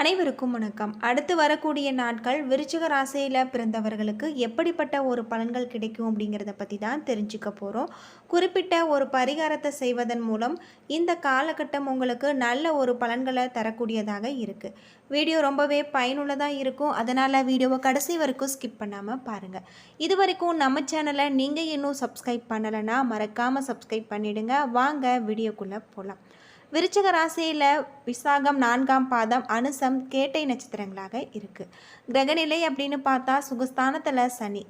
அனைவருக்கும் வணக்கம். அடுத்து வரக்கூடிய நாட்கள் விருச்சிக ராசியில் பிறந்தவர்களுக்கு எப்படிப்பட்ட ஒரு பலன்கள் கிடைக்கும் அப்படிங்கிறத பற்றி தான் தெரிஞ்சுக்க போகிறோம் குறிப்பிட்ட ஒரு பரிகாரத்தை செய்வதன் மூலம் இந்த காலகட்டம் உங்களுக்கு நல்ல ஒரு பலன்களை தரக்கூடியதாக இருக்குது வீடியோ ரொம்பவே பயனுள்ளதாக இருக்கும். அதனால் வீடியோவை கடைசி வரைக்கும் ஸ்கிப் பண்ணாமல் பாருங்கள் இது வரைக்கும் நம்ம சேனலை நீங்கள் இன்னும் சப்ஸ்கிரைப் பண்ணலைன்னா மறக்காமல் சப்ஸ்கிரைப் பண்ணிவிடுங்க வாங்க வீடியோக்குள்ளே போகலாம் விருச்சக ராசியில் விசாகம் நான்காம் பாதம் அனுசம் கேட்டை நட்சத்திரங்களாக இருக்குது கிரகநிலை அப்படின்னு பார்த்தா சுகஸ்தானத்தில் சனி.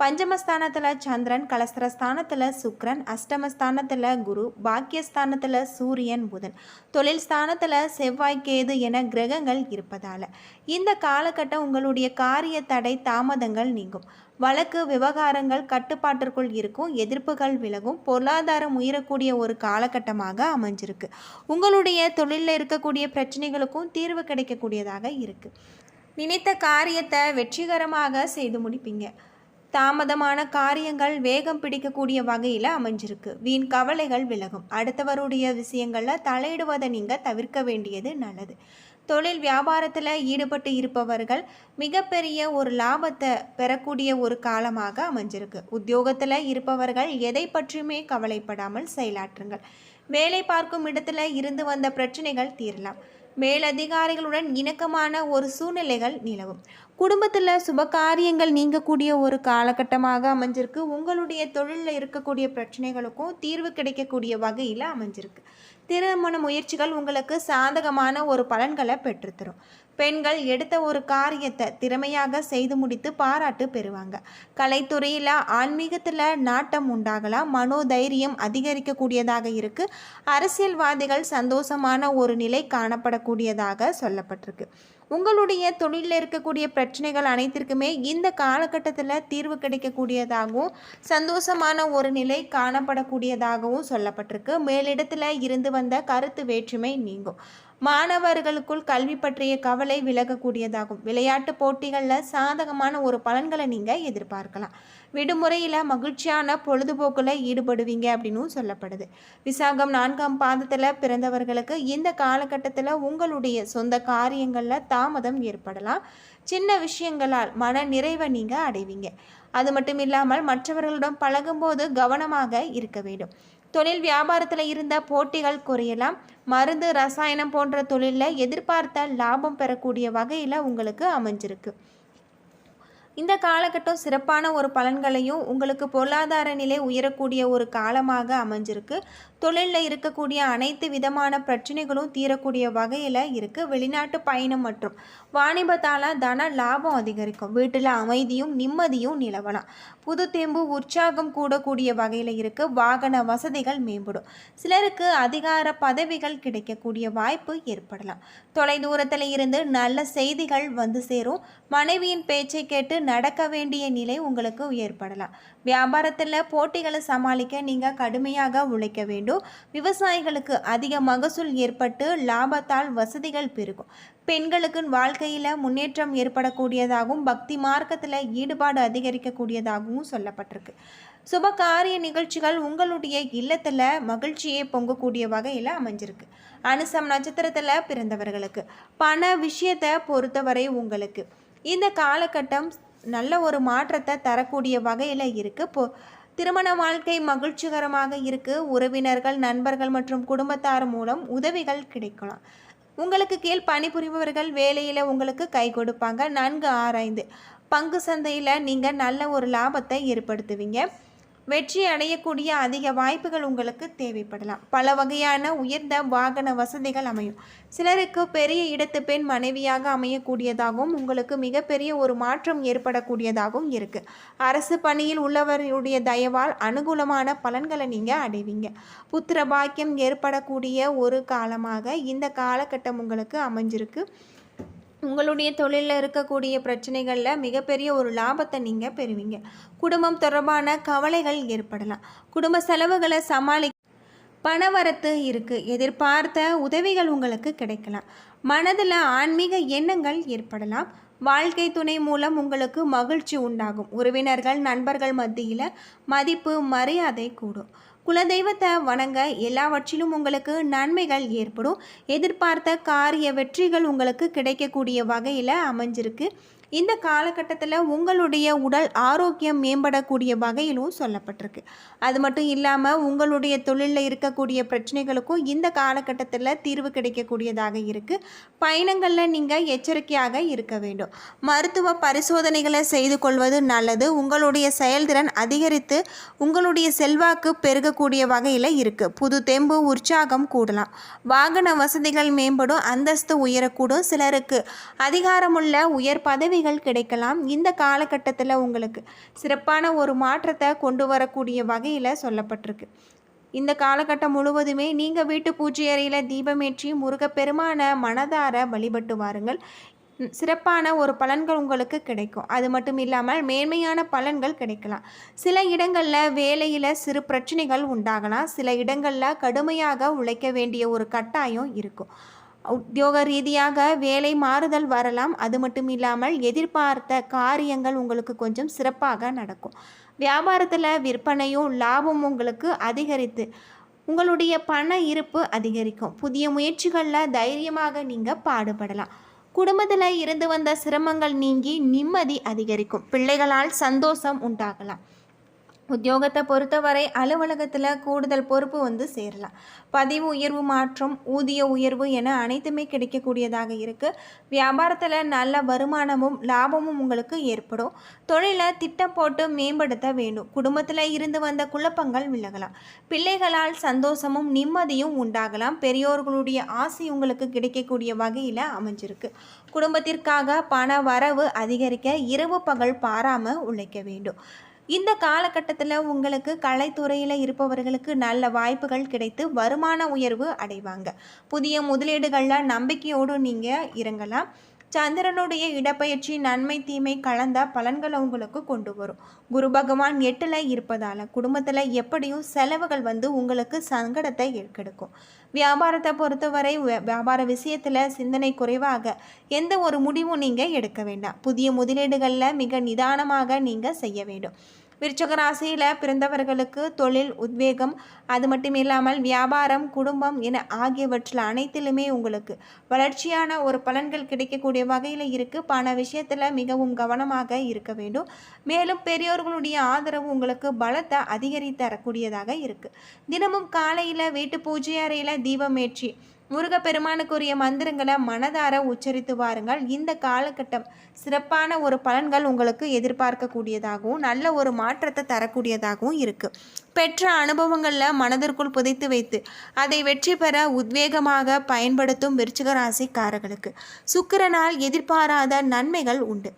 பஞ்சமஸ்தானத்தில் சந்திரன் கலஸ்திரஸ்தானத்தில் சுக்ரன் அஷ்டமஸ்தானத்தில் குரு பாக்கியஸ்தானத்தில் சூரியன் புதன். தொழில் ஸ்தானத்தில் செவ்வாய் கேது என கிரகங்கள் இருப்பதால் இந்த காலகட்டம் உங்களுடைய காரிய தடை தாமதங்கள் நீங்கும். வழக்கு விவகாரங்கள் கட்டுப்பாட்டிற்குள் இருக்கும் எதிர்ப்புகள் விலகும் பொருளாதாரம் உயரக்கூடிய ஒரு காலகட்டமாக அமைஞ்சிருக்கு. உங்களுடைய தொழிலில் இருக்கக்கூடிய பிரச்சனைகளுக்கும் தீர்வு கிடைக்கக்கூடியதாக இருக்குது நினைத்த காரியத்தை வெற்றிகரமாக செய்து முடிப்பீங்க. தாமதமான காரியங்கள் வேகம் பிடிக்கக்கூடிய வகையில் அமைஞ்சிருக்கு. வீண் கவலைகள் விலகும். அடுத்தவருடைய விஷயங்களில் தலையிடுவதை நீங்கள் தவிர்க்க வேண்டியது நல்லது. தொழில் வியாபாரத்தில் ஈடுபட்டு இருப்பவர்கள் மிகப்பெரிய ஒரு லாபத்தை பெறக்கூடிய ஒரு காலமாக அமைஞ்சிருக்கு. உத்தியோகத்தில் இருப்பவர்கள் எதை பற்றியுமே கவலைப்படாமல் செயலாற்றுங்கள். வேலை பார்க்கும் இடத்துல இருந்து வந்த பிரச்சனைகள் தீரலாம். மேலதிகாரிகளுடன் இணக்கமான ஒரு சூழ்நிலைகள் நிலவும். குடும்பத்தில் சுபகாரியங்கள் நீங்கக்கூடிய ஒரு காலகட்டமாக அமைஞ்சிருக்கு. உங்களுடைய தொழிலில் இருக்கக்கூடிய பிரச்சனைகளுக்கும் தீர்வு கிடைக்கக்கூடிய வகையில் அமைஞ்சிருக்கு. திருமண முயற்சிகள் உங்களுக்கு சாதகமான ஒரு பலன்களை பெற்றுத்தரும். பெண்கள் எடுத்த ஒரு காரியத்தை திறமையாக செய்து முடித்து பாராட்டு பெறுவாங்க. கலைத்துறையில் ஆன்மீகத்தில் நாட்டம் உண்டாகலாம் மனோதைரியம் அதிகரிக்கக்கூடியதாக இருக்குது அரசியல்வாதிகள் சந்தோஷமான ஒரு நிலை காணப்படக்கூடியதாக சொல்லப்பட்டிருக்கு. உங்களுடைய தொழிலில் இருக்கக்கூடிய பிரச்சனைகள் அனைத்திற்குமே இந்த காலகட்டத்தில் தீர்வு கிடைக்கக்கூடியதாகவும் சந்தோஷமான ஒரு நிலை காணப்படக்கூடியதாகவும் சொல்லப்பட்டிருக்கு. மேலிடத்தில் இருந்து வந்த கருத்து வேற்றுமை நீங்கும். மாணவர்களுக்குள் கல்வி பற்றிய கவலை விலகக்கூடியதாகும். விளையாட்டு போட்டிகளில் சாதகமான ஒரு பலன்களை நீங்கள் எதிர்பார்க்கலாம். விடுமுறையில் மகிழ்ச்சியான பொழுதுபோக்கில் ஈடுபடுவீங்க அப்படின்னும் சொல்லப்படுது. விசாகம் நான்காம் பாதத்தில் பிறந்தவர்களுக்கு இந்த காலகட்டத்தில் உங்களுடைய சொந்த காரியங்களில் தாமதம் ஏற்படலாம். சின்ன விஷயங்களால் மன நிறைவை நீங்கள் அடைவீங்க. அது மட்டும் இல்லாமல் மற்றவர்களிடம் பழகும்போது கவனமாக இருக்க வேண்டும். தொழில் வியாபாரத்தில் இருந்த போட்டிகள் குறையலாம். மருந்து ரசாயனம் போன்ற தொழிலில் எதிர்பார்த்த லாபம் பெறக்கூடிய வகையில் உங்களுக்கு அமைஞ்சிருக்கு. இந்த காலகட்டம் சிறப்பான ஒரு பலன்களையும் உங்களுக்கு பொருளாதார நிலை உயரக்கூடிய ஒரு காலமாக அமைஞ்சிருக்கு. தொழிலில் இருக்கக்கூடிய அனைத்து விதமான பிரச்சனைகளும் தீரக்கூடிய வகையில் இருக்குது வெளிநாட்டு பயணம் மற்றும் வாணிபத்தால் தன லாபம் அதிகரிக்கும். வீட்டில் அமைதியும் நிம்மதியும் நிலவலாம். புது தெம்பு உற்சாகம் கூடக்கூடிய வகையில் இருக்குது வாகன வசதிகள் மேம்படும். சிலருக்கு அதிகார பதவிகள் கிடைக்கக்கூடிய வாய்ப்பு ஏற்படலாம். தொலைதூரத்தில் இருந்து நல்ல செய்திகள் வந்து சேரும். மனைவியின் பேச்சை கேட்டு நடக்க வேண்டிய நிலை உங்களுக்கு ஏற்படலாம். வியாபாரத்தில் போட்டிகளை சமாளிக்க நீங்கள் கடுமையாக உழைக்க வேண்டும். விவசாயிகளுக்கு அதிக மகசூல் ஏற்பட்டு லாபத்தால் வசதிகள் பெருகும். பெண்களுக்கு வாழ்க்கையில் முன்னேற்றம் ஏற்படக்கூடியதாகவும் பக்தி மார்க்கத்தில் ஈடுபாடு அதிகரிக்கக்கூடியதாகவும் சொல்லப்பட்டிருக்கு. சுப காரிய நிகழ்ச்சிகள் உங்களுடைய இல்லத்தில் மகிழ்ச்சியை பொங்கக்கூடிய வகையில் அமைஞ்சிருக்கு. அனுசம் நட்சத்திரத்தில் பிறந்தவர்களுக்கு. பண விஷயத்தை பொறுத்தவரை உங்களுக்கு. இந்த காலகட்டம் நல்ல ஒரு மாற்றத்தை தரக்கூடிய வகையில் இருக்குது இப்போ திருமண வாழ்க்கை மகிழ்ச்சிகரமாக இருக்குது உறவினர்கள் நண்பர்கள் மற்றும் குடும்பத்தார் மூலம் உதவிகள் கிடைக்கலாம். உங்களுக்கு கீழ் பணிபுரிபவர்கள் வேலையில் உங்களுக்கு கை கொடுப்பாங்க. நன்கு ஆராய்ந்து பங்கு சந்தையில் நீங்கள் நல்ல ஒரு லாபத்தை ஏற்படுத்துவீங்க. வெற்றி அடையக்கூடிய அதிக வாய்ப்புகள் உங்களுக்கு தேவைப்படலாம். பல வகையான உயர்ந்த வாகன வசதிகள் அமையும். சிலருக்கு பெரிய இடத்து பெண் மனைவியாக அமையக்கூடியதாகவும் உங்களுக்கு மிகப்பெரிய ஒரு மாற்றம் ஏற்படக்கூடியதாகவும் இருக்குது அரசு பணியில் உள்ளவருடைய தயவால் அனுகூலமான பலன்களை நீங்கள் அடைவீங்க. புத்திர பாக்கியம் ஏற்படக்கூடிய ஒரு காலமாக இந்த காலகட்டம் உங்களுக்கு அமைஞ்சிருக்கு. உங்களுடைய தொழிலில் இருக்கக்கூடிய பிரச்சனைகளில் மிகப்பெரிய ஒரு லாபத்தை நீங்கள் பெறுவீங்க. குடும்பம் தொடர்பான கவலைகள் ஏற்படலாம். குடும்ப செலவுகளை சமாளி பணவரத்து இருக்குது எதிர்பார்த்த உதவிகள் உங்களுக்கு கிடைக்கலாம். மனதில் ஆன்மீக எண்ணங்கள் ஏற்படலாம். வாழ்க்கை துணை மூலம் உங்களுக்கு மகிழ்ச்சி உண்டாகும். உறவினர்கள் நண்பர்கள் மத்தியில் மதிப்பு மரியாதை கூடும். குலதெய்வத்தை வணங்க எல்லாவற்றிலும் உங்களுக்கு நன்மைகள் ஏற்படும். எதிர்பார்த்த காரிய வெற்றிகள் உங்களுக்கு கிடைக்கக்கூடிய வகையில் அமைஞ்சிருக்கு. இந்த காலகட்டத்தில் உங்களுடைய உடல் ஆரோக்கியம் மேம்படக்கூடிய வகையிலும் சொல்லப்பட்டிருக்கு. அது மட்டும் இல்லாமல் உங்களுடைய தொழிலில் இருக்கக்கூடிய பிரச்சனைகளுக்கும் இந்த காலகட்டத்தில் தீர்வு கிடைக்கக்கூடியதாக இருக்குது பயணங்களில் நீங்கள் எச்சரிக்கையாக இருக்க வேண்டும். மருத்துவ பரிசோதனைகளை செய்து கொள்வது நல்லது. உங்களுடைய செயல்திறன் அதிகரித்து உங்களுடைய செல்வாக்கு பெருகக்கூடிய வகையில் இருக்குது புது தெம்பு உற்சாகம் கூடலாம். வாகன வசதிகள் மேம்படும் அந்தஸ்து உயரக்கூடும். சிலருக்கு அதிகாரமுள்ள உயர் பதவி பதவிகள் கிடைக்கலாம். இந்த காலகட்டத்தில் உங்களுக்கு சிறப்பான ஒரு மாற்றத்தை கொண்டு வரக்கூடிய வகையில் சொல்லப்பட்டிருக்கு. இந்த காலகட்டம் முழுவதுமே நீங்கள் வீட்டு பூஜை அறையில் தீபமேற்றி முருகப்பெருமான மனதார வழிபட்டு வாருங்கள். சிறப்பான ஒரு பலன்கள் உங்களுக்கு கிடைக்கும். அது மட்டும் இல்லாமல் மேன்மையான பலன்கள் கிடைக்கலாம். சில இடங்களில் வேலையில் சிறு பிரச்சனைகள் உண்டாகலாம். சில இடங்களில் கடுமையாக உழைக்க வேண்டிய ஒரு கட்டாயம் இருக்கும். உத்தியோக ரீதியாக வேலை மாறுதல் வரலாம். அது மட்டும் இல்லாமல் எதிர்பார்த்த காரியங்கள் உங்களுக்கு கொஞ்சம் சிறப்பாக நடக்கும். வியாபாரத்தில் விற்பனையும் லாபமும் உங்களுக்கு அதிகரித்து உங்களுடைய பண இருப்பு அதிகரிக்கும். புதிய முயற்சிகளில் தைரியமாக நீங்கள் பாடுபடலாம். குடும்பத்தில் இருந்து வந்த சிரமங்கள் நீங்கி நிம்மதி அதிகரிக்கும். பிள்ளைகளால் சந்தோஷம் உண்டாகலாம். உத்தியோகத்தை பொறுத்தவரை அலுவலகத்தில் கூடுதல் பொறுப்பு வந்து சேரலாம். பதிவு உயர்வு மாற்றம் ஊதிய உயர்வு என அனைத்துமே கிடைக்கக்கூடியதாக இருக்குது வியாபாரத்தில் நல்ல வருமானமும் லாபமும் உங்களுக்கு ஏற்படும். தொழிலை திட்டம் போட்டு மேம்படுத்த வேண்டும். குடும்பத்தில் இருந்து வந்த குழப்பங்கள் விலகலாம். பிள்ளைகளால் சந்தோஷமும் நிம்மதியும் உண்டாகலாம். பெரியோர்களுடைய ஆசை உங்களுக்கு கிடைக்கக்கூடிய வகையில் அமைஞ்சிருக்கு. குடும்பத்திற்காக பண வரவு அதிகரிக்க இரவு பகல் பாராமல் உழைக்க வேண்டும். இந்த காலகட்டத்தில் உங்களுக்கு கலைத்துறையில் இருப்பவர்களுக்கு நல்ல வாய்ப்புகள் கிடைத்து வருமான உயர்வு அடைவாங்க. புதிய முதலீடுகளில் நம்பிக்கையோடு நீங்கள் இறங்கலாம். சந்திரனுடைய இடப்பெயர்ச்சி நன்மை தீமை கலந்த பலன்களை உங்களுக்கு கொண்டு வரும். குரு பகவான் எட்டில் இருப்பதால் குடும்பத்தில் எப்படியும் செலவுகள் வந்து உங்களுக்கு சங்கடத்தை ஏற்கெடுக்கும் வியாபாரத்தை பொறுத்தவரை வியாபார விஷயத்தில் சிந்தனை குறைவாக எந்த ஒரு முடிவும் நீங்கள் எடுக்க வேண்டாம். புதிய முதலீடுகளில் மிக நிதானமாக நீங்கள் செய்ய வேண்டும். விருச்சக ராசியில் பிறந்தவர்களுக்கு தொழில் உத்வேகம் அது மட்டும் இல்லாமல் வியாபாரம் குடும்பம் என ஆகியவற்றில் அனைத்திலுமே உங்களுக்கு வளர்ச்சியான ஒரு பலன்கள் கிடைக்கக்கூடிய வகையில் இருக்குது பண விஷயத்தில் மிகவும் கவனமாக இருக்க வேண்டும். மேலும் பெரியோர்களுடைய ஆதரவு உங்களுக்கு பலத்தை அதிகரித்து தரக்கூடியதாக இருக்குது தினமும் காலையில் வீட்டு பூஜை அறையில் தீபமேற்றி முருகப்பெருமானுக்குரிய மந்திரங்களை மனதார உச்சரித்து வாருங்கள். இந்த காலகட்டம் சிறப்பான ஒரு பலன்கள் உங்களுக்கு எதிர்பார்க்கக்கூடியதாகவும் நல்ல ஒரு மாற்றத்தை தரக்கூடியதாகவும் இருக்குது பெற்ற அனுபவங்களில் மனதிற்குள் புதைத்து வைத்து அதை வெற்றி பெற உத்வேகமாக பயன்படுத்தும் விருச்சிக ராசிக்காரர்களுக்கு. சுக்கிரனால் எதிர்பாராத நன்மைகள் உண்டு.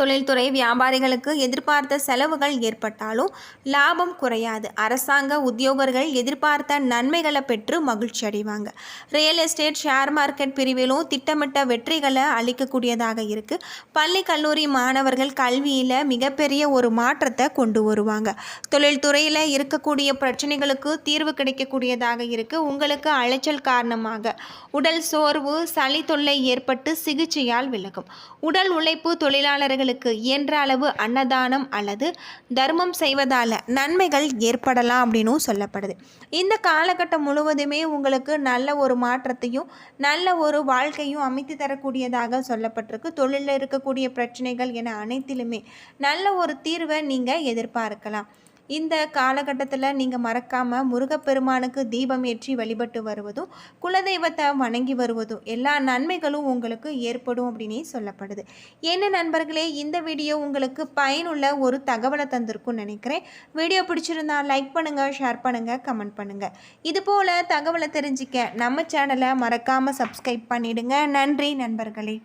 தொழில்துறை வியாபாரிகளுக்கு எதிர்பார்த்த செலவுகள் ஏற்பட்டாலும் லாபம் குறையாது. அரசாங்க உத்தியோகர்கள் எதிர்பார்த்த நன்மைகளை பெற்று மகிழ்ச்சி அடைவாங்க. ரியல் எஸ்டேட் ஷேர் மார்க்கெட் பிரிவிலும் திட்டமிட்ட வெற்றிகளை அளிக்கக்கூடியதாக இருக்குது பள்ளி கல்லூரி மாணவர்கள் கல்வியில் மிகப்பெரிய ஒரு மாற்றத்தை கொண்டு வருவாங்க. தொழில்துறையில் இருக்கக்கூடிய பிரச்சனைகளுக்கு தீர்வு கிடைக்கக்கூடியதாக இருக்குது உங்களுக்கு அலைச்சல் காரணமாக உடல் சோர்வு சளி தொல்லை ஏற்பட்டு சிகிச்சையால் விலகும். உடல் உழைப்பு தொழிலாளர்கள் அவர்களுக்கு இயன்ற அளவு அன்னதானம் அல்லது தர்மம் செய்வதால் நன்மைகள் ஏற்படலாம் அப்படின்னும் சொல்லப்படுது. இந்த காலகட்டம் முழுவதுமே உங்களுக்கு நல்ல ஒரு மாற்றத்தையும் நல்ல ஒரு வாழ்க்கையும் அமைத்து தரக்கூடியதாக சொல்லப்பட்டிருக்கு. தொழிலில் இருக்கக்கூடிய பிரச்சனைகள் என அனைத்திலுமே நல்ல ஒரு தீர்வை நீங்கள் எதிர்பார்க்கலாம். இந்த காலகட்டத்தில் நீங்கள் மறக்காமல் முருகப்பெருமானுக்கு தீபம் ஏற்றி வழிபட்டு வருவதும் குலதெய்வத்தை வணங்கி வருவதும் எல்லா நன்மைகளும் உங்களுக்கு ஏற்படும் அப்படின்னே சொல்லப்படுது. என்ன நண்பர்களே இந்த வீடியோ உங்களுக்கு பயனுள்ள ஒரு தகவலை தந்திருக்கும்னு நினைக்கிறேன். வீடியோ பிடிச்சிருந்தா லைக் பண்ணுங்கள் ஷேர் பண்ணுங்கள் கமெண்ட் பண்ணுங்கள் இது போல் தகவலை தெரிஞ்சிக்க நம்ம சேனலை மறக்காமல் சப்ஸ்கிரைப் பண்ணிவிடுங்க நன்றி நண்பர்களே.